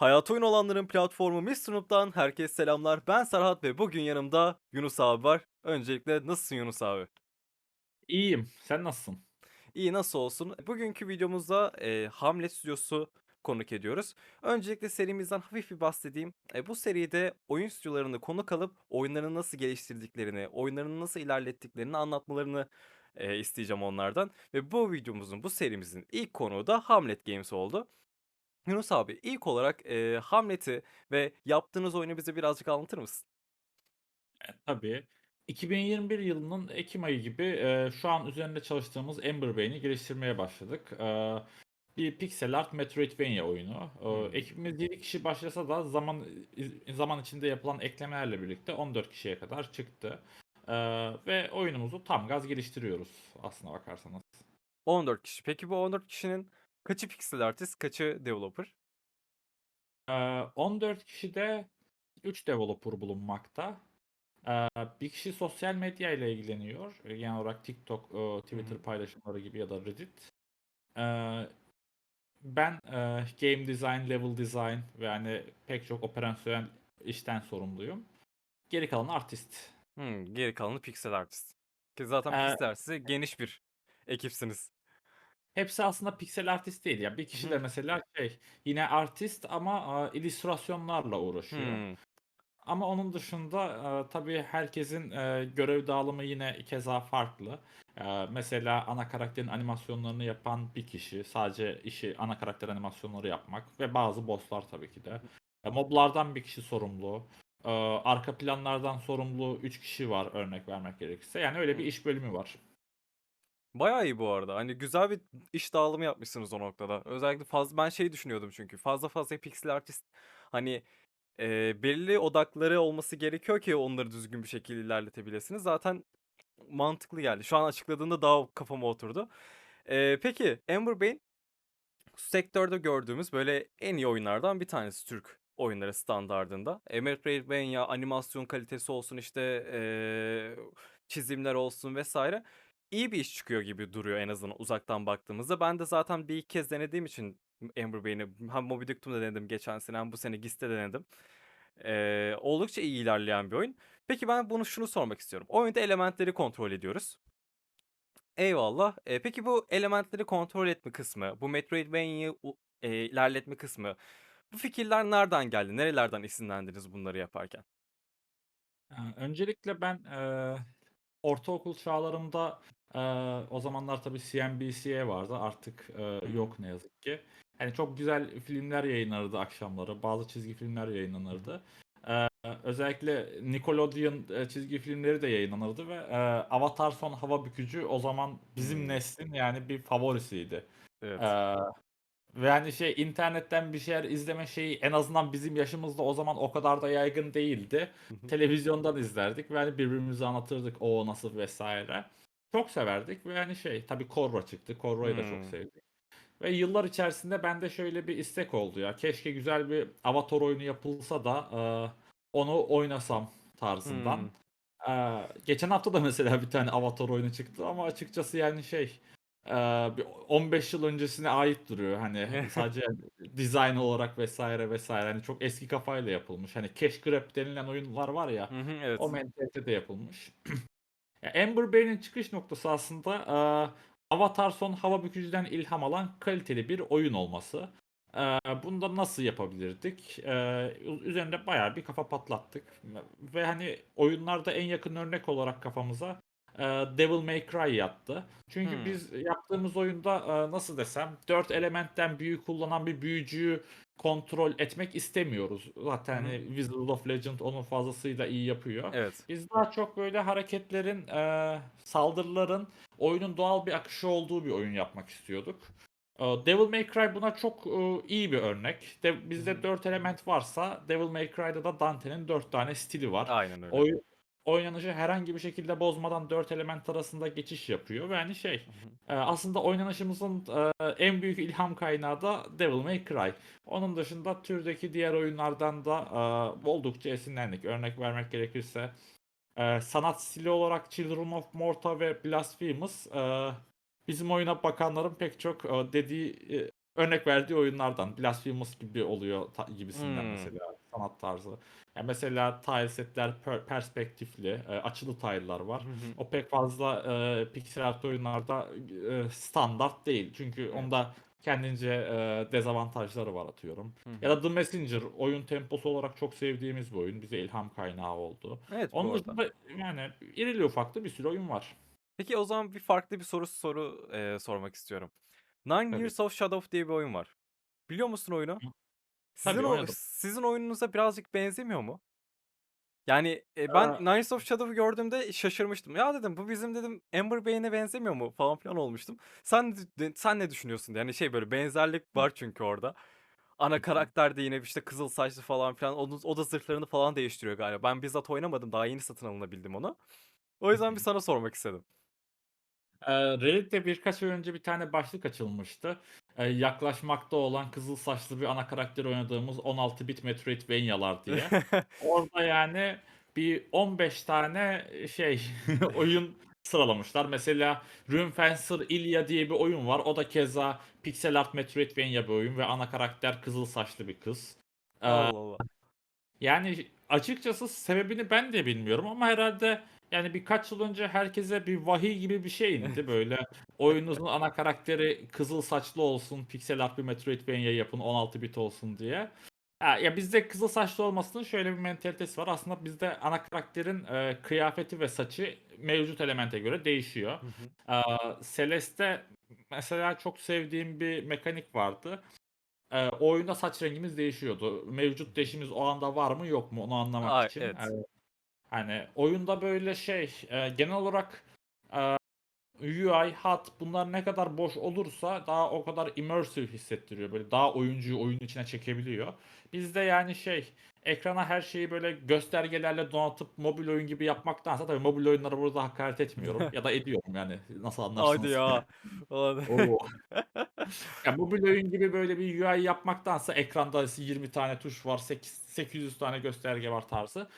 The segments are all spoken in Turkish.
Hayat oyun olanların platformu Mr. Noob'dan herkese selamlar. Ben Serhat ve bugün yanımda Yunus abi var. Öncelikle nasılsın Yunus abi? İyiyim. Sen nasılsın? İyi nasıl olsun? Bugünkü videomuzda e, Hamlet Stüdyosu konuk ediyoruz. Öncelikle serimizden hafif bir bahsedeyim. E, bu seride oyun stüdyolarını konuk alıp oyunlarını nasıl geliştirdiklerini, oyunlarını nasıl ilerlettiklerini anlatmalarını e, isteyeceğim onlardan. Ve bu videomuzun, bu serimizin ilk konuğu da Hamlet Games oldu. Yunus abi ilk olarak e, Hamlet'i ve yaptığınız oyunu bize birazcık anlatır mısın? E, tabii. 2021 yılının ekim ayı gibi e, şu an üzerinde çalıştığımız Ember Brain'i geliştirmeye başladık. E, bir pixel art Metroidvania oyunu. E, Hmm. ekibimiz 7 kişi başlasa da zaman zaman içinde yapılan eklemelerle birlikte 14 kişiye kadar çıktı. E, ve oyunumuzu tam gaz geliştiriyoruz aslına bakarsanız. 14 kişi. Peki bu 14 kişinin kaçı pixel artist, kaçı developer? E, 14 kişide 3 developer bulunmakta. Ee, bir kişi sosyal medya ile ilgileniyor. Ee, Genel olarak TikTok, e, Twitter paylaşımları gibi ya da Reddit. Ee, ben e, game design, level design ve yani pek çok operasyonel işten sorumluyum. Geri kalan artist. Hmm, geri kalanı pixel artist. Ki zaten Ee, pixel artist'i geniş bir ekipsiniz. Hepsi aslında piksel artist değil ya. Bir kişi Hı de hı. mesela şey yine artist ama e, illüstrasyonlarla uğraşıyor. Hmm, Ama onun dışında e, tabii herkesin e, görev dağılımı yine keza farklı. E, mesela ana karakterin animasyonlarını yapan bir kişi sadece işi ana karakter animasyonları yapmak ve bazı bosslar tabii ki de. E, moblardan bir kişi sorumlu. E, arka planlardan sorumlu 3 kişi var örnek vermek gerekirse. Yani öyle bir iş bölümü var. Bayağı iyi bu arada. Hani güzel bir iş dağılımı yapmışsınız o noktada. Özellikle fazla ben şey düşünüyordum çünkü fazla fazla pixel artist hani e, belli odakları olması gerekiyor ki onları düzgün bir şekilde ilerletebilirsiniz. Zaten mantıklı geldi. Şu an açıkladığında daha kafama oturdu. E, peki Amber Bane sektörde gördüğümüz böyle en iyi oyunlardan bir tanesi Türk oyunları standardında. E, Metroidvania animasyon kalitesi olsun işte e, çizimler olsun vesaire iyi bir iş çıkıyor gibi duruyor en azından uzaktan baktığımızda. Ben de zaten bir iki kez denediğim için Amber Bane'i hem Moby Dick'tumda denedim geçen sene hem bu sene Gist'te denedim. E, oldukça iyi ilerleyen bir oyun. Peki ben bunu şunu sormak istiyorum. Oyunda elementleri kontrol ediyoruz. Eyvallah. E, peki bu elementleri kontrol etme kısmı, bu Metroidvania'yı e, ilerletme kısmı, bu fikirler nereden geldi? Nerelerden esinlendiniz bunları yaparken? Öncelikle ben e, ortaokul çağlarımda e, o zamanlar tabii CNBC vardı artık e, Hı hı. yok ne yazık ki. Yani çok güzel filmler yayınlanırdı akşamları. Bazı çizgi filmler Hı hı. yayınlanırdı. E, özellikle Nickelodeon çizgi filmleri de yayınlanırdı ve e, Avatar Son Hava Bükücü o zaman bizim Hmm, neslin yani bir favorisiydi. evet. E, ve yani şey internetten bir şeyler izleme şeyi en azından bizim yaşımızda o zaman o kadar da yaygın değildi. Hı hı. Televizyondan izlerdik ve hani birbirimize anlatırdık o nasıl vesaire. Çok severdik ve yani şey tabii Korra çıktı. Korra'yı da çok Hmm, sevdik. Ve yıllar içerisinde bende şöyle bir istek oldu ya. Keşke güzel bir Avatar oyunu yapılsa da e, onu oynasam tarzından. hmm. E, geçen hafta da mesela bir tane Avatar oyunu çıktı ama açıkçası yani şey e, bir 15 yıl öncesine ait duruyor. Hani sadece dizayn olarak vesaire vesaire. Hani çok eski kafayla yapılmış. Hani cash grab denilen oyunlar var ya. Hı hı, O evet. mentalitede yapılmış. Ya Ember Bay'in çıkış noktası aslında e, Avatar Son Hava Bükücü'den ilham alan kaliteli bir oyun olması. E, bunu da nasıl yapabilirdik? E, üzerinde bayağı bir kafa patlattık. Ve hani oyunlarda en yakın örnek olarak kafamıza Devil May Cry yattı. Çünkü Hmm, biz yaptığımız oyunda e, nasıl desem 4 elementten büyü kullanan bir büyücüyü kontrol etmek istemiyoruz. Zaten hani Wizard of Legend onun fazlasıyla iyi yapıyor. Evet. Biz daha çok böyle hareketlerin, eee, saldırıların oyunun doğal bir akışı olduğu bir oyun yapmak istiyorduk. Devil May Cry buna çok iyi bir örnek. De, bizde hı. 4 element varsa Devil May Cry'da da Dante'nin 4 tane stili var. Aynen öyle. Oy, oynanışı herhangi bir şekilde bozmadan 4 element arasında geçiş yapıyor ve hani şey Hı hı. eee, aslında oynanışımızın eee, en büyük ilham kaynağı da Devil May Cry. Onun dışında türdeki diğer oyunlardan da eee, oldukça esinlendik. Örnek vermek gerekirse sanat stili olarak Children of Morta ve Blasphemous bizim oyuna bakanların pek çok e, dediği e, örnek verdiği oyunlardan. Blasphemous gibi oluyor gibisinden Hımm. mesela sanat tarzı. Ya, mesela tile set'ler per perspektifli, eee, açılı tile'lar var. Hı hı. O pek fazla, eee, pixel art oyunlarda, eee, standart değil. Çünkü Evet. onda kendince, eee, dezavantajları var atıyorum. Hı hı. Ya da The Messenger oyun temposu olarak çok sevdiğimiz bir oyun. Bize ilham kaynağı oldu. Evet, Onun dışında yani irili ufaklı bir sürü oyun var. Peki o zaman bir farklı bir soru soru, eee, sormak istiyorum. Nine Tabii. Years of Shadow diye bir oyun var. Biliyor musun oyunu? Sizin Tabii, o oynadım. sizin oyununuza birazcık benzemiyor mu? Yani, eee, ben Nine Years of Shadow'u gördüğümde şaşırmıştım. "Ya," dedim, "bu bizim" dedim, "Amber Bayne'e benzemiyor mu?" falan filan olmuştum. Sen d sen ne düşünüyorsun? Yani şey böyle benzerlik var çünkü orada. Hı Ana hı. karakter de yine işte kızıl saçlı falan filan. Onun o da zırhlarını falan değiştiriyor galiba. Ben bizzat oynamadım. Daha yeni satın alınabildim onu. O Hı yüzden bir hı. sana sormak istedim. Eee, Reddit'te birkaç ay önce bir tane başlık açılmıştı. Eee, yaklaşmakta olan kızıl saçlı bir ana karakteri oynadığımız 16 bit Metroidvania'lar diye. Orada yani bir 15 tane, şey oyun sıralamışlar. Mesela Runefencer Ilya diye bir oyun var. O da keza pixel art Metroidvania bir oyun ve ana karakter kızıl saçlı bir kız. Eee Allah Allah. Yani açıkçası sebebini ben de bilmiyorum ama herhâlde yani birkaç yıl önce herkese bir vahiy gibi bir şey indi. Böyle oyununuzun ana karakteri kızıl saçlı olsun, pixel art bir Metroidvania yapın, 16 bit olsun diye. Ha, ya bizde kızıl saçlı olmasının şöyle bir mentalitesi var. Aslında bizde ana karakterin, eee, kıyafeti ve saçı mevcut elemente göre değişiyor. Hı hı. Aaa, Celeste mesela çok sevdiğim bir mekanik vardı. O oyunda saç rengimiz değişiyordu. Mevcut deşimiz o anda var mı yok mu onu anlamak A, için. evet. Eee, hani oyunda böyle şey, eee, genel olarak, aaa, UI, HUD bunlar ne kadar boş olursa daha o kadar immersive hissettiriyor. Böyle daha oyuncuyu oyunun içine çekebiliyor. Bizde yani şey, ekrana her şeyi böyle göstergelerle donatıp mobil oyun gibi yapmaktansa tabii mobil oyunlara burada hakaret etmiyorum ya da ediyorum yani nasıl Hadi anlarsınız. ya. Falan. O! Ya mobil oyun gibi böyle bir UI yapmaktansa ekranda 20 tane tuş var, seks 800 tane gösterge var tarzı.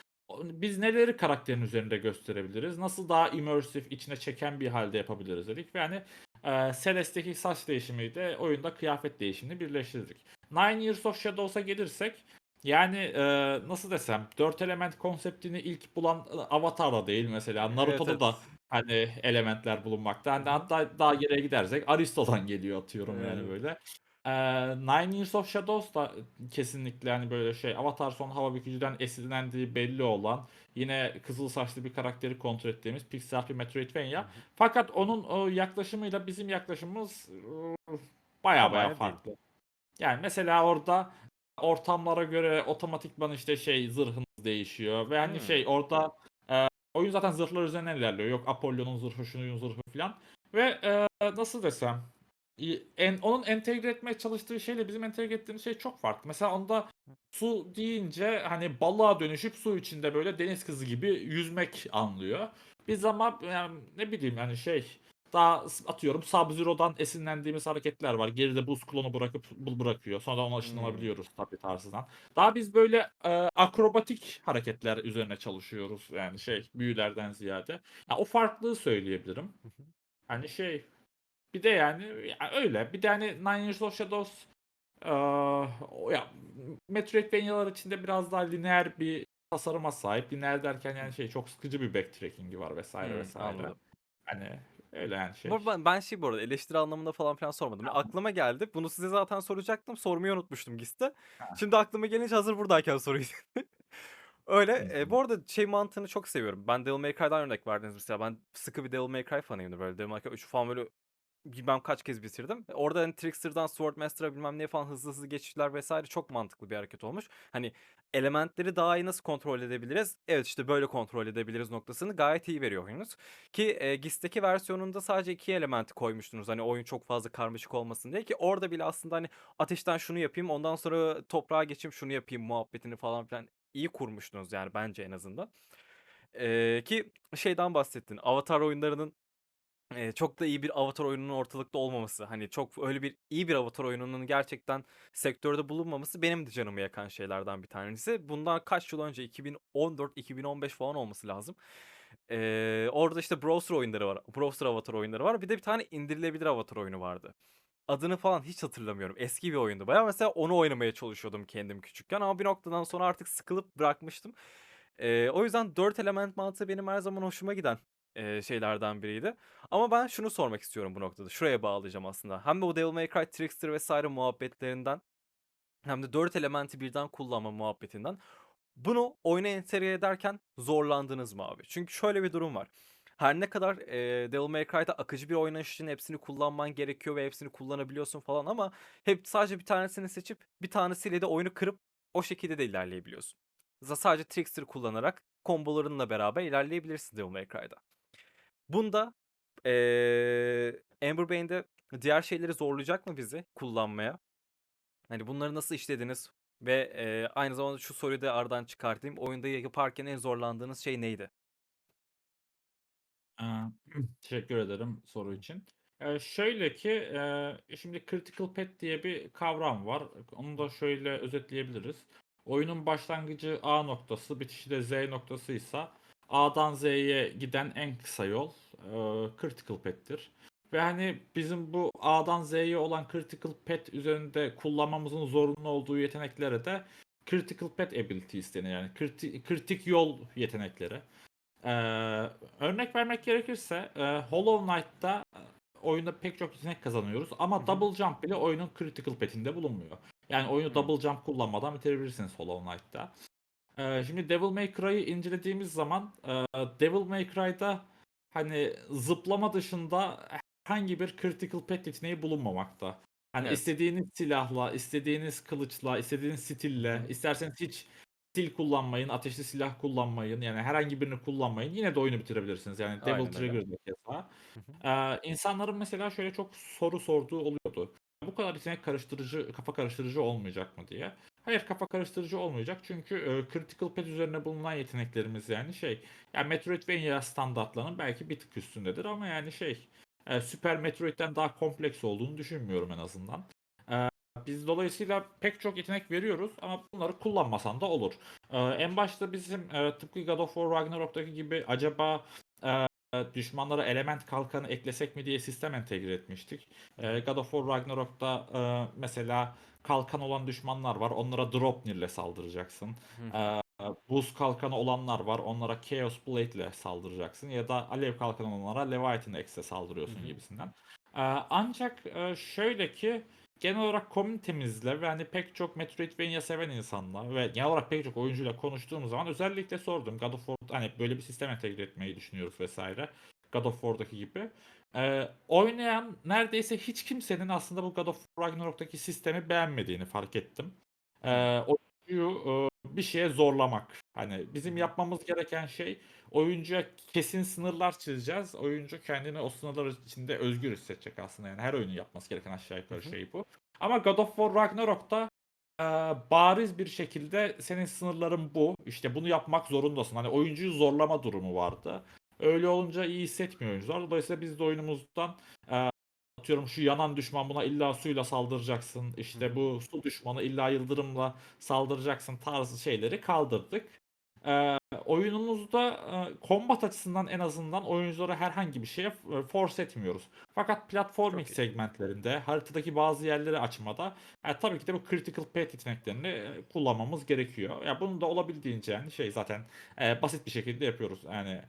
Biz neleri karakterin üzerinde gösterebiliriz? Nasıl daha immersive, içine çeken bir hâlde yapabiliriz dedik ve hani, eee, Celeste'deki saç değişimiyle oyunda kıyafet değişimini birleştirdik. Nine Years of Shadows'a gelirsek yani, eee, nasıl desem 4 element konseptini ilk bulan, ııı, Avatar da değil mesela. Evet, Naruto'da da evet. hani elementler bulunmakta. Hani hatta daha geriye gidersek Aristo'dan geliyor atıyorum yani Evet. böyle. Eee, Nine Years of Shadows da kesinlikle hani böyle şey Avatar Son Hava Bükücü'den esinlendiği belli olan yine kızıl saçlı bir karakteri kontrol ettiğimiz pixel art bir Metroidvania. Fakat onun o yaklaşımıyla bizim yaklaşımımız, aynı değil. farklı. Yani mesela orada ortamlara göre otomatikman işte şey zırhınız değişiyor ve hani Hımm. şey orada, eee, oyun zaten zırhlar üzerinden ilerliyor. Yok Apollo'nun zırhı, şunun zırhı filan ve, eee, nasıl desem, en onun entegre etmeye çalıştığı şeyle bizim entegre ettiğimiz şey çok farklı. Mesela onda su deyince hani balığa dönüşüp su içinde böyle deniz kızı gibi yüzmek anlıyor. Biz ama yani ne bileyim yani şey daha atıyorum Sub-Zero'dan esinlendiğimiz hareketler var. Geride buz klonu bırakıp bu bırakıyor. Sonra ona Hımm. ışınlanabiliyoruz tabii tarzından. Daha biz böyle, eee, akrobatik hareketler üzerine çalışıyoruz yani şey büyülerden ziyade. Ya o farklılığı söyleyebilirim. Hani şey bir de yani ya öyle. Bir de hani Nine Years of Shadows, o ya Metroidvania'lar içinde biraz daha lineer bir tasarıma sahip. Lineer derken yani şey çok sıkıcı bir backtracking'i var vs. Hımm, vs. anladım. Hani öyle yani şey. ben ben şey bu arada eleştiri anlamında falan filan sormadım. Ya Tamam. aklıma geldi. Bunu size zaten soracaktım. Sormayı unutmuştum GIS'te. Şimdi aklıma gelince hazır buradayken sorayım. Öyle. Hı. bu arada şey mantığını çok seviyorum. Ben Devil May Cry'dan örnek verdiniz mesela. Ben sıkı bir Devil May Cry fanıyımdır. Böyle Devil May Cry 3'ü falan böyle bilmem kaç kez bitirdim. Orada hani Trickster'dan Swordmaster'a bilmem neye falan hızlı hızlı geçişler vs. çok mantıklı bir hareket olmuş. Hani elementleri daha iyi nasıl kontrol edebiliriz? Evet işte böyle kontrol edebiliriz noktasını gayet iyi veriyor oyununuz. Ki eee, GIS'teki versiyonunda sadece 2 elementi koymuştunuz. Hani oyun çok fazla karmaşık olmasın diye ki orada bile aslında hani ateşten şunu yapayım ondan sonra toprağa geçeyim şunu yapayım muhabbetini falan filan iyi kurmuştunuz yani bence en azından. Eee, ki şeyden bahsettin. Avatar oyunlarının Eee, çok da iyi bir Avatar oyununun ortalıkta olmaması, hani, çok öyle bir iyi bir Avatar oyununun gerçekten sektörde bulunmaması benim de canımı yakan şeylerden bir tanesi. Bundan kaç yıl önce 2014-2015 falan olması lazım. Eee, orada, işte, browser oyunları var. Browser Avatar oyunları var. Bir de bir tane indirilebilir Avatar oyunu vardı. adını falan hiç hatırlamıyorum. Eski bir oyundu bayağı. Mesela onu oynamaya çalışıyordum kendim küçükken ama bir noktadan sonra artık sıkılıp bırakmıştım. Eee, o yüzden 4 element mantığı benim her zaman hoşuma giden, eee, şeylerden biriydi. Ama ben şunu sormak istiyorum bu noktada. Şuraya bağlayacağım aslında. Hem de o Devil May Cry, Trickster vs. muhabbetlerinden hem de 4 elementi birden kullanma muhabbetinden bunu oyuna entegre ederken zorlandınız mı abi? Çünkü şöyle bir durum var. Her ne kadar, eee, Devil May Cry'da akıcı bir oynanış için hepsini kullanman gerekiyor ve hepsini kullanabiliyorsun falan ama hep sadece bir tanesini seçip bir tanesiyle de oyunu kırıp o şekilde de ilerleyebiliyorsun. Sadece Trickster kullanarak kombolarınla beraber ilerleyebilirsin Devil May Cry'da. Bunda, eee, Amber Bane'de diğer şeyleri zorlayacak mı bizi kullanmaya? Hani bunları nasıl işlediniz ve, eee, aynı zamanda şu soruyu da aradan çıkartayım. Oyunda yaparken en zorlandığınız şey neydi? Teşekkür ederim soru için. Eee, şöyle ki, eee, şimdi critical path diye bir kavram var. Onu da şöyle özetleyebiliriz. Oyunun başlangıcı A noktası, bitişi de Z noktasıysa A'dan Z'ye giden en kısa yol, eee, critical path'tir. Ve hani bizim bu A'dan Z'ye olan critical path üzerinde kullanmamızın zorunlu olduğu yeteneklere de critical path abilities deniyor. Yani kriti kritik yol yetenekleri. Eee, örnek vermek gerekirse, eee, Hollow Knight'ta, eee, oyunda pek çok yetenek kazanıyoruz ama Hı hı. double jump bile oyunun critical path'inde bulunmuyor. Yani oyunu double jump kullanmadan bitirebilirsiniz Hollow Knight'ta. Eee, şimdi Devil May Cry'ı incelediğimiz zaman, eee, Devil May Cry'da hani zıplama dışında herhangi bir critical path yeteneği bulunmamakta. Hani Evet. istediğiniz silahla, istediğiniz kılıçla, istediğiniz stille, isterseniz hiç stil kullanmayın, ateşli silah kullanmayın, yani herhangi birini kullanmayın. Yine de oyunu bitirebilirsiniz. Yani Devil Aynen öyle. Trigger'da keza. Hı hı. Eee, insanların mesela şöyle çok soru sorduğu oluyordu. Bu kadar yetenek karıştırıcı, kafa karıştırıcı olmayacak mı diye. Hayır, kafa karıştırıcı olmayacak çünkü, eee, critical path üzerine bulunan yeteneklerimiz yani şey, ya Metroidvania standartlarının belki bir tık üstündedir ama yani şey, eee, Super Metroid'den daha kompleks olduğunu düşünmüyorum en azından. Eee, biz dolayısıyla pek çok yetenek veriyoruz ama bunları kullanmasan da olur. Eee, en başta bizim, eee, tıpkı God of War Ragnarok'taki gibi acaba, eee, düşmanlara element kalkanı eklesek mi diye sistem entegre etmiştik. Hı. God of War Ragnarok'ta, eee, mesela kalkan olan düşmanlar var. Onlara Draupnir'le saldıracaksın. Hı hı. Eee, buz kalkanı olanlar var. Onlara Chaos Blade'le saldıracaksın ya da alev kalkanı olanlara Leviathan Hı saldırıyorsun hı. gibisinden. Eee, ancak, eee, şöyle ki genel olarak komünitemizle ve hani pek çok Metroidvania seven insanla ve genel olarak pek çok oyuncuyla konuştuğum zaman özellikle sordum. God of War hani böyle bir sistem entegre etmeyi düşünüyoruz vs. God of War'daki gibi. Eee, oynayan neredeyse hiç kimsenin aslında bu God of Ragnarok'taki sistemi beğenmediğini fark ettim. Eee, oyuncuyu, ııı, bir şeye zorlamak. Hani bizim yapmamız gereken şey oyuncuya kesin sınırlar çizeceğiz. Oyuncu kendini o sınırlar içinde özgür hissedecek aslında. Yani her oyunun yapması gereken aşağı yukarı şey bu. Ama God of War Ragnarok'ta, eee, bariz bir şekilde senin sınırların bu. İşte bunu yapmak zorundasın. Hani oyuncuyu zorlama durumu vardı. Öyle olunca iyi hissetmiyor oyuncular. Dolayısıyla biz de oyunumuzdan, eee, atıyorum şu yanan düşman buna illa suyla saldıracaksın. İşte bu su düşmanı illa yıldırımla saldıracaksın tarzı şeyleri kaldırdık. Eee, oyunumuzda, eee, combat açısından en azından oyuncuları herhangi bir şeye force etmiyoruz. Fakat platforming Çok segmentlerinde, haritadaki bazı yerleri açmada, eee, tabii ki de bu critical path yeteneklerini, eee, kullanmamız gerekiyor. Ya bunu da olabildiğince yani şey zaten, eee, basit bir şekilde yapıyoruz. Yani,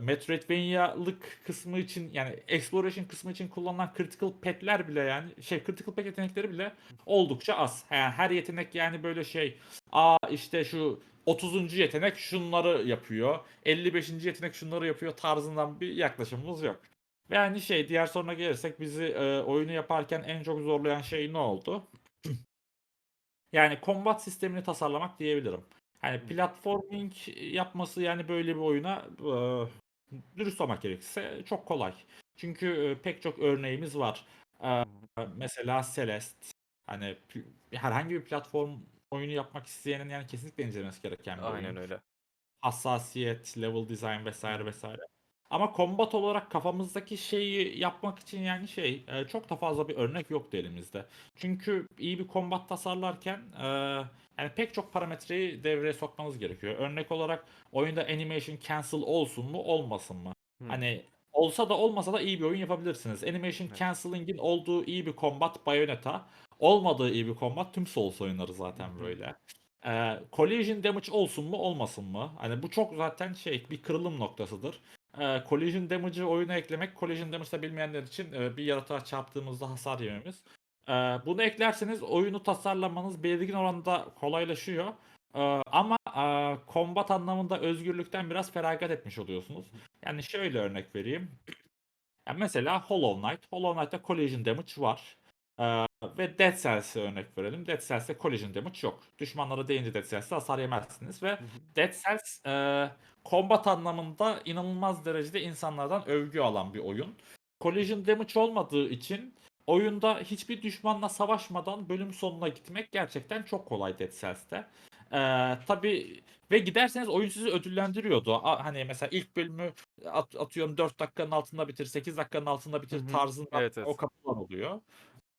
Metroidvania'lık kısmı için yani exploration kısmı için kullanılan critical path'ler bile yani şey critical path yetenekleri bile oldukça az. Yani her yetenek yani böyle şey, a, işte şu 30'uncu yetenek şunları yapıyor, 55'inci yetenek şunları yapıyor tarzından bir yaklaşımımız yok. Ve hani şey diğer soruna gelirsek bizi, eee, oyunu yaparken en çok zorlayan şey ne oldu? Yani combat sistemini tasarlamak diyebilirim. Hımm. platforming yapması yani böyle bir oyuna, eee, dürüst olmak gerekirse çok kolay. Çünkü, eee, pek çok örneğimiz var. Eee, mesela Celeste, hani herhangi bir platform oyunu yapmak isteyenin yani kesinlikle incelemesi gereken bir Aynen oyun. öyle. Hassasiyet, level design hı. vs. Ama combat olarak kafamızdaki şeyi yapmak için yani şey, çok da fazla bir örnek yoktu elimizde. Çünkü iyi bir combat tasarlarken, yani pek çok parametreyi devreye sokmanız gerekiyor. Örnek olarak oyunda animation cancel olsun mu, olmasın mı? Hımm. Hani olsa da olmasa da iyi bir oyun yapabilirsiniz. Animation Evet. cancelling'in olduğu iyi bir combat Bayonetta, olmadığı iyi bir combat tüm Souls oyunları zaten hı. böyle. Eee, collision damage olsun mu olmasın mı? Hani bu çok zaten şey bir kırılım noktasıdır. Eee, collision damage'ı oyuna eklemek, collision damage da bilmeyenler için eee, bir yaratığa çarptığımızda hasar yememiz. Eee, bunu eklerseniz oyunu tasarlamanız belirgin oranda kolaylaşıyor. Eee, ama eee, combat anlamında özgürlükten biraz feragat etmiş oluyorsunuz. Yani şöyle örnek vereyim. Ya mesela Hollow Knight. Hollow Knight'ta collision damage var. Eee, ve Dead Cells'e örnek verelim. Dead Cells'te collision damage yok. Düşmanlara değince Dead Cells'te hasar yemezsiniz ve. Dead Cells eee, combat anlamında inanılmaz derecede insanlardan övgü alan bir oyun. Collision damage olmadığı için oyunda hiçbir düşmanla savaşmadan bölüm sonuna gitmek gerçekten çok kolay Dead Cells'te. Eee tabii ve giderseniz oyun sizi ödüllendiriyordu. A- hani mesela ilk bölümü at- atıyorum 4 dakikanın altında bitir, 8 dakikanın altında bitir hı. tarzında Evet, o evet. kapılar oluyor.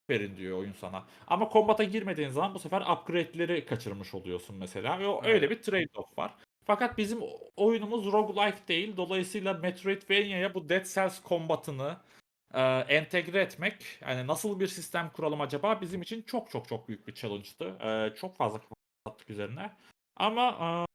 Verin diyor oyun sana. Ama kombata girmediğin zaman bu sefer upgrade'leri kaçırmış oluyorsun mesela. Ve o- öyle Evet. bir trade-off var. Fakat bizim o- oyunumuz roguelike değil. Dolayısıyla Metroidvania'ya bu Dead Cells kombatını e, entegre etmek, yani nasıl bir sistem kuralım acaba bizim için çok çok çok büyük bir challenge'tı. E, çok fazla attık üzerine. Ama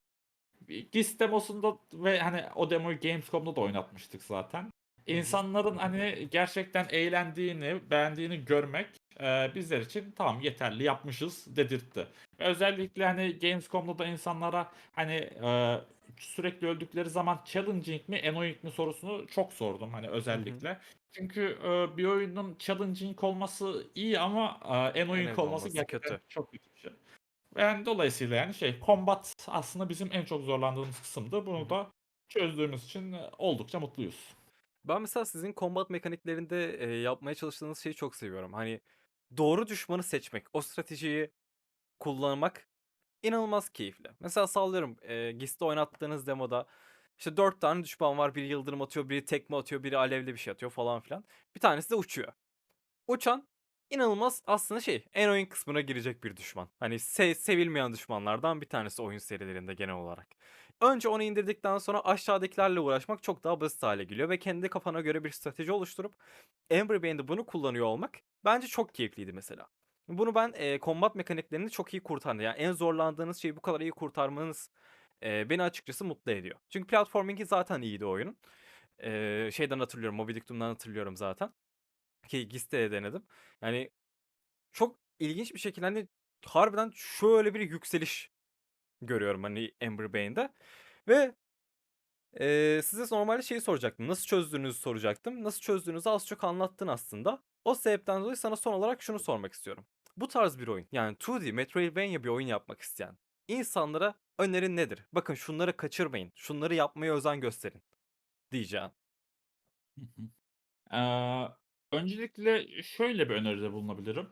e, GIS demosunda ve hani o demoyu Gamescom'da da oynatmıştık zaten. İnsanların hani gerçekten eğlendiğini, beğendiğini görmek e, bizler için tamam yeterli yapmışız dedirtti. Ve özellikle hani Gamescom'da da insanlara hani e, sürekli öldükleri zaman challenging mi, annoying mi sorusunu çok sordum hani Hı hı. Çünkü e, bir oyunun challenging olması iyi ama e, annoying Annoying olması olması gerçekten kötü. çok kötü bir şey. Yani dolayısıyla yani şey combat aslında bizim en çok zorlandığımız kısımdı. Bunu da çözdüğümüz için e, oldukça mutluyuz. Ben mesela sizin combat mekaniklerinde, eee, yapmaya çalıştığınız şeyi çok seviyorum. Hani doğru düşmanı seçmek, o stratejiyi kullanmak inanılmaz keyifli. Mesela sallıyorum, eee, GIS'te oynattığınız demoda işte 4 tane düşman var. Biri yıldırım atıyor, biri tekme atıyor, biri alevli bir şey atıyor falan filan. Bir tanesi de uçuyor. Uçan inanılmaz aslında şey, en oyun kısmına girecek bir düşman. Hani se sevilmeyen düşmanlardan bir tanesi oyun serilerinde genel olarak. Önce onu indirdikten sonra aşağıdakilerle uğraşmak çok daha basit hale geliyor ve kendi kafana göre bir strateji oluşturup Ember Bane'de bunu kullanıyor olmak bence çok keyifliydi mesela. Bunu ben eee, combat mekaniklerini çok iyi kurtardı. Yani en zorlandığınız şeyi bu kadar iyi kurtarmanız eee, beni açıkçası mutlu ediyor. Çünkü platforming'i zaten iyiydi oyunun. Eee, şeyden hatırlıyorum, Moby Dick Doom'dan hatırlıyorum zaten. Ki GIS'te de denedim. Yani çok ilginç bir şekilde hani harbiden şöyle bir yükseliş görüyorum hani Ember Bane'de. Ve eee, size normalde şeyi soracaktım. Nasıl çözdüğünüzü soracaktım. Nasıl çözdüğünüzü az çok anlattın aslında. O sebepten dolayı sana son olarak şunu sormak istiyorum. Bu tarz bir oyun yani 2D Metroidvania bir oyun yapmak isteyen insanlara önerin nedir? Bakın şunları kaçırmayın. Şunları yapmaya özen gösterin diyeceğim. Eee, öncelikle şöyle bir öneride bulunabilirim.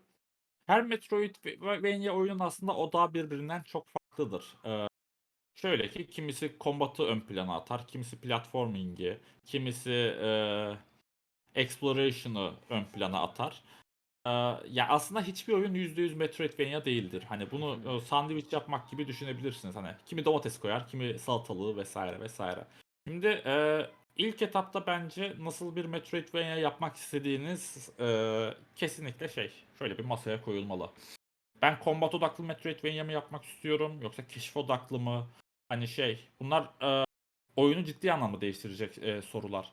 Her Metroidvania oyunun aslında odağı birbirinden çok farklıdır. Eee, şöyle ki kimisi combat'ı ön plana atar, kimisi platforming'i, kimisi eee exploration'ı ön plana atar. Eee, ya aslında hiçbir oyun %100 Metroidvania değildir. Hani bunu e, sandviç yapmak gibi düşünebilirsiniz. Hani kimi domates koyar, kimi salatalığı vesaire vesaire. Şimdi eee, ilk etapta bence nasıl bir Metroidvania yapmak istediğiniz eee, kesinlikle şey, şöyle bir masaya koyulmalı. Ben combat odaklı Metroidvania mı yapmak istiyorum yoksa keşif odaklı mı? Hani şey, bunlar eee, oyunu ciddi anlamda değiştirecek eee, sorular.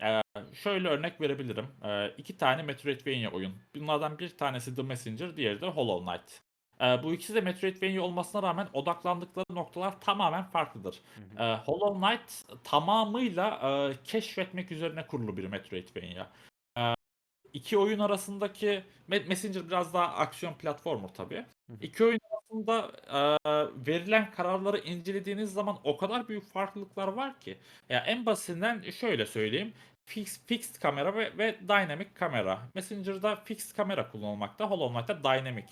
Eee, şöyle örnek verebilirim. Eee, iki tane Metroidvania oyun. Bunlardan bir tanesi The Messenger, diğeri de Hollow Knight. Eee, bu ikisi de Metroidvania olmasına rağmen odaklandıkları noktalar tamamen farklıdır. Eee, Hollow Knight tamamıyla eee, keşfetmek üzerine kurulu bir Metroidvania. Eee, iki oyun arasındaki Me- Messenger biraz daha aksiyon platformer tabii. İki oyun arasında eee, verilen kararları incelediğiniz zaman o kadar büyük farklılıklar var ki. Ya en basitinden şöyle söyleyeyim. Fix, fixed kamera ve, ve dynamic kamera. Messenger'da fixed kamera kullanılmakta, Hollow Knight'ta dynamic.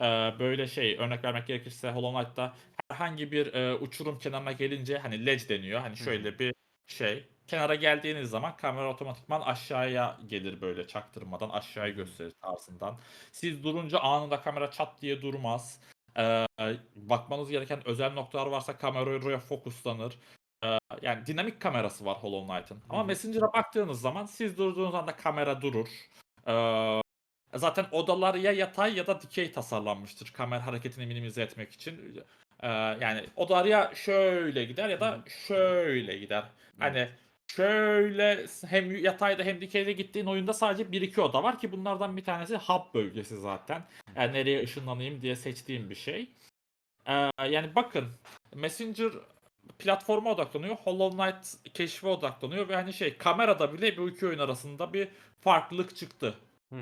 Ee, böyle şey örnek vermek gerekirse Hollow Knight'ta herhangi bir e, uçurum kenarına gelince hani ledge deniyor. Hani şöyle bir şey. Kenara geldiğiniz zaman kamera otomatikman aşağıya gelir böyle çaktırmadan hı. gösterir tarzından. Siz durunca anında kamera çat diye durmaz. Ee, bakmanız gereken özel noktalar varsa kamera oraya fokuslanır. Yani dinamik kamerası var Hollow Knight'ın. Ama. Messenger'a baktığınız zaman siz durduğunuz anda kamera durur. Zaten odalar ya yatay ya da dikey tasarlanmıştır kamera hareketini minimize etmek için. Yani odalar ya şöyle gider ya da şöyle gider. Hani. Şöyle hem yatayda hem dikeyde gittiğin oyunda sadece 1-2 oda var ki bunlardan bir tanesi hub bölgesi zaten. Yani nereye ışınlanayım diye seçtiğim bir şey. Eee, yani bakın Messenger platforma odaklanıyor. Hollow Knight keşfe odaklanıyor ve hani şey kamerada bile bu iki oyun arasında bir farklılık çıktı.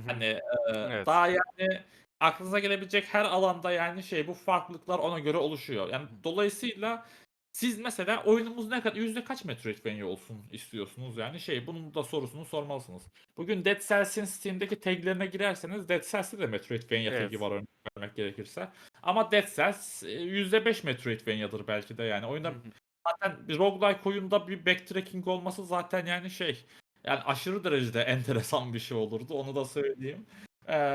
Hani, eee, Evet. daha yani aklınıza gelebilecek her alanda yani şey bu farklılıklar ona göre oluşuyor. Yani dolayısıyla siz mesela oyunumuz ne kadar yüzde kaç Metroidvania olsun istiyorsunuz yani şey bunun da sorusunu sormalısınız. Bugün Dead Cells'in Steam'deki tag'lerine girerseniz Dead Cells'te de Metroidvania tag'i Evet. var örnek vermek gerekirse. Ama Dead Cells eee, %5 Metroidvania'dır belki de yani. Oyunda hı. zaten bir roguelike oyunda bir backtracking olması zaten yani şey yani aşırı derecede enteresan bir şey olurdu onu da söyleyeyim. Eee,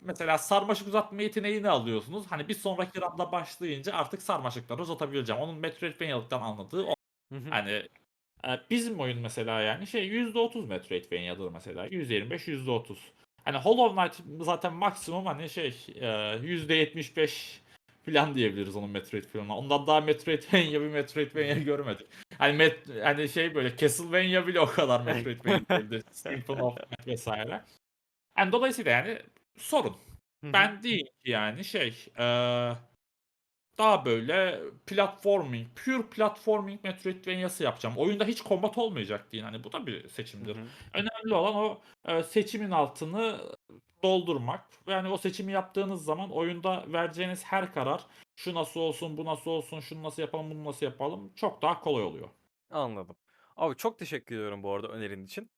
mesela sarmaşık uzatma yeteneğini alıyorsunuz. Hani bir sonraki round'a başlayınca artık sarmaşıkları uzatabileceğim. Onun Metroidvania'lıktan anladığı o. Hı hı. Hani, eee, bizim oyun mesela yani şey %30 Metroidvania'dır mesela. %25, %30. Hani Hollow Knight zaten maksimum hani şey, eee, %75 filan diyebiliriz onun Metroidvania'na. Ondan daha Metroidvania bir Metroidvania görmedik. Hani met hani şey böyle Castlevania bile o kadar Metroidvania değildi. Symphony of Night vs. Yani dolayısıyla yani sorun. Hı hı. Ben değil ki yani şey, eee, daha böyle platforming, pure platforming Metroidvania'sı yapacağım. Oyunda hiç combat olmayacak değil. Hani bu da bir Hı seçimdir. hı. Önemli olan o, eee, seçimin altını doldurmak. Yani o seçimi yaptığınız zaman oyunda vereceğiniz her karar şu nasıl olsun, bu nasıl olsun, şunu nasıl yapalım, bunu nasıl yapalım çok daha kolay oluyor. Anladım. Abi çok teşekkür ediyorum bu arada önerin için.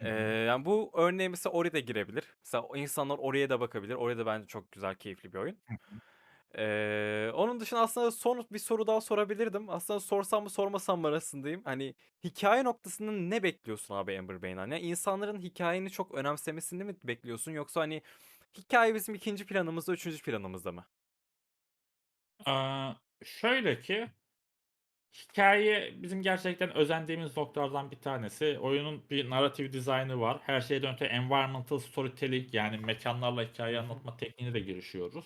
Hı. yani bu örneğe mesela Ori de girebilir. Mesela insanlar Ori'ye de bakabilir. Ori de bence çok güzel, keyifli bir oyun. Eee, onun dışında aslında son bir soru daha sorabilirdim. Aslında sorsam mı sormasam mı arasındayım. Hani hikâye noktasında ne bekliyorsun abi Ember Bey'den? Yani insanların hikâyeni çok önemsemesini mi bekliyorsun yoksa hani hikâye bizim 2'nci planımızda, 3'üncü planımızda mı? Aaa, şöyle ki hikâye bizim gerçekten özendiğimiz noktalardan bir tanesi. Oyunun bir narrative dizaynı var. Her şeyden öte environmental storytelling yani Hı hı. anlatma tekniğine de girişiyoruz.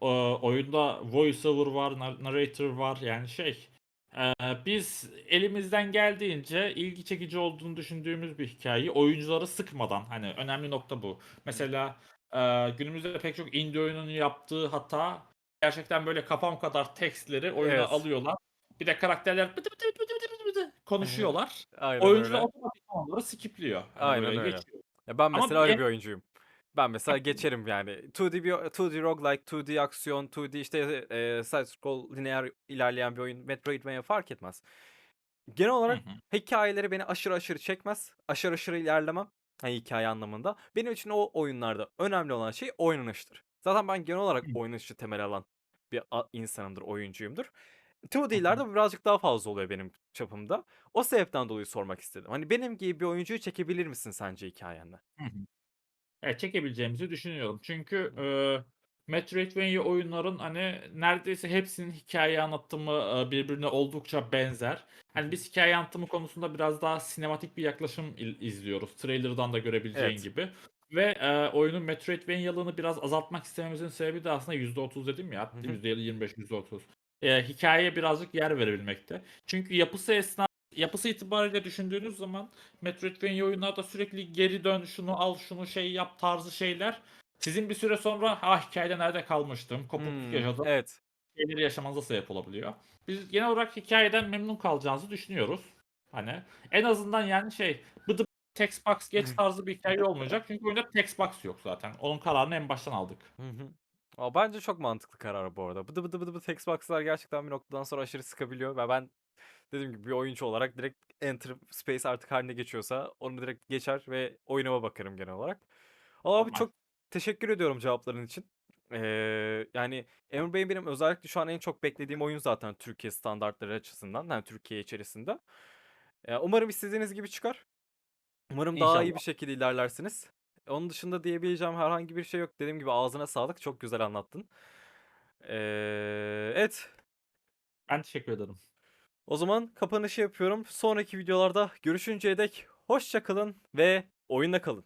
Ooo, oyunda voice over var, nar narrator var yani şey, eee, biz elimizden geldiğince ilgi çekici olduğunu düşündüğümüz bir hikâyeyi oyuncuları sıkmadan, hani önemli nokta bu. Mesela, eee, günümüzde pek çok indie oyunun yaptığı hata gerçekten böyle kafam kadar tekstleri oyuna Evet. alıyorlar. Bir de karakterler bıdı bıdı bıdı bıdı bıdı bıdı konuşuyorlar. Aynen Oyuncu da öyle. otomatikman onları skipliyor. Hani Aynen böyle öyle. geçiyor. Ya ben Ama mesela bir öyle bir oyuncuyum. Ben mesela geçerim yani. 2D bir 2D roguelike, 2D aksiyon, 2D işte, eee, side scroll lineer ilerleyen bir oyun, Metroidvania fark etmez. Genel olarak hı. hikâyeleri beni aşırı aşırı çekmez. Aşırı aşırı ilerlemem, hani hikâye anlamında. Benim için o oyunlarda önemli olan şey oynanıştır. Zaten ben genel olarak oynanışı temel alan bir a insanımdır, oyuncuyumdur. Hı hı. 2D'lerde bu birazcık daha fazla oluyor benim çapımda. O sebepten dolayı sormak istedim. Hani benim gibi bir oyuncuyu çekebilir misin sence hikâyenle? Hı çekebileceğimizi düşünüyorum. Çünkü, eee, Metroidvania oyunların, hani, neredeyse hepsinin hikâye anlatımı, eee, birbirine oldukça benzer. Hani, biz hikâye anlatımı konusunda biraz daha sinematik bir yaklaşım il izliyoruz. Trailer'dan da görebileceğin Evet. gibi ve, eee, oyunun Metroidvania'lığını biraz azaltmak istememizin sebebi de aslında %30 dedim ya, Hı hı. %25, %30. Eee, hikâyeye birazcık yer verebilmekte. Çünkü yapısı esna yapısı itibariyle düşündüğünüz zaman Metroidvania oyunlarda sürekli geri dön, şunu al, şunu şey yap tarzı şeyler sizin bir süre sonra, "Ah, hikâyede nerede kalmıştım, kopukluk Hımm, yaşadım." evet. şeyleri yaşamanıza sebep olabiliyor. Biz genel olarak hikâyeden memnun kalacağınızı düşünüyoruz. Hani, en azından yani şey, bıdı text box geç tarzı bir hikâye olmayacak. Çünkü oyunda text box yok zaten. Onun kararını en baştan aldık. Hı hı. A, bence çok mantıklı karar bu arada. Bıdı bıdı bıdı bıdı text box'lar gerçekten bir noktadan sonra aşırı sıkabiliyor ve ben dediğim gibi bir oyuncu olarak direkt enter space artık haline geçiyorsa onu direkt geçer ve oyunuma bakarım genel olarak. Abi Normal. çok teşekkür ediyorum cevapların için. Eee, yani Emre Bey benim özellikle şu an en çok beklediğim oyun zaten Türkiye standartları açısından, yani Türkiye içerisinde. Eee, umarım istediğiniz gibi çıkar. Umarım daha iyi bir şekilde ilerlersiniz. Onun dışında diyebileceğim herhangi bir şey yok. Dediğim gibi ağzına sağlık. Çok güzel anlattın. Eee, evet. Ben teşekkür ederim. O zaman kapanışı yapıyorum. Sonraki videolarda görüşünceye dek hoşça kalın ve oyunda kalın.